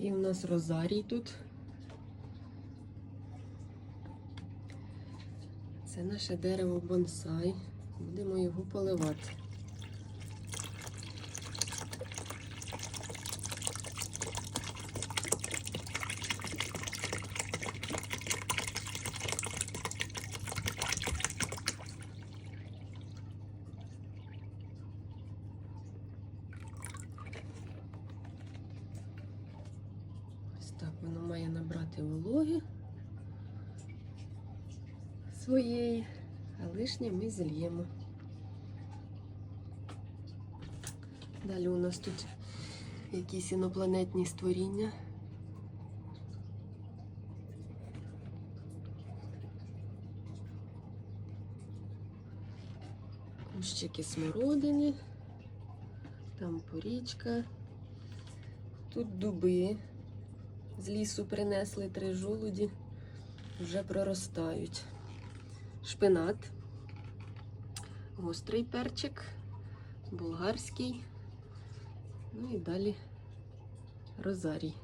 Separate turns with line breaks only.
Такий у нас розарій тут. Це наше дерево бонсай. Будемо його поливати. Ось так воно має набрати вологи своєї, а лишнє ми зільємо. Далі у нас тут якісь інопланетні створіння. Кущики смородини, там порічка, тут дуби. З лісу принесли три жолуді, вже проростають. Шпинат, гострий перчик, болгарський, ну і далі розарій.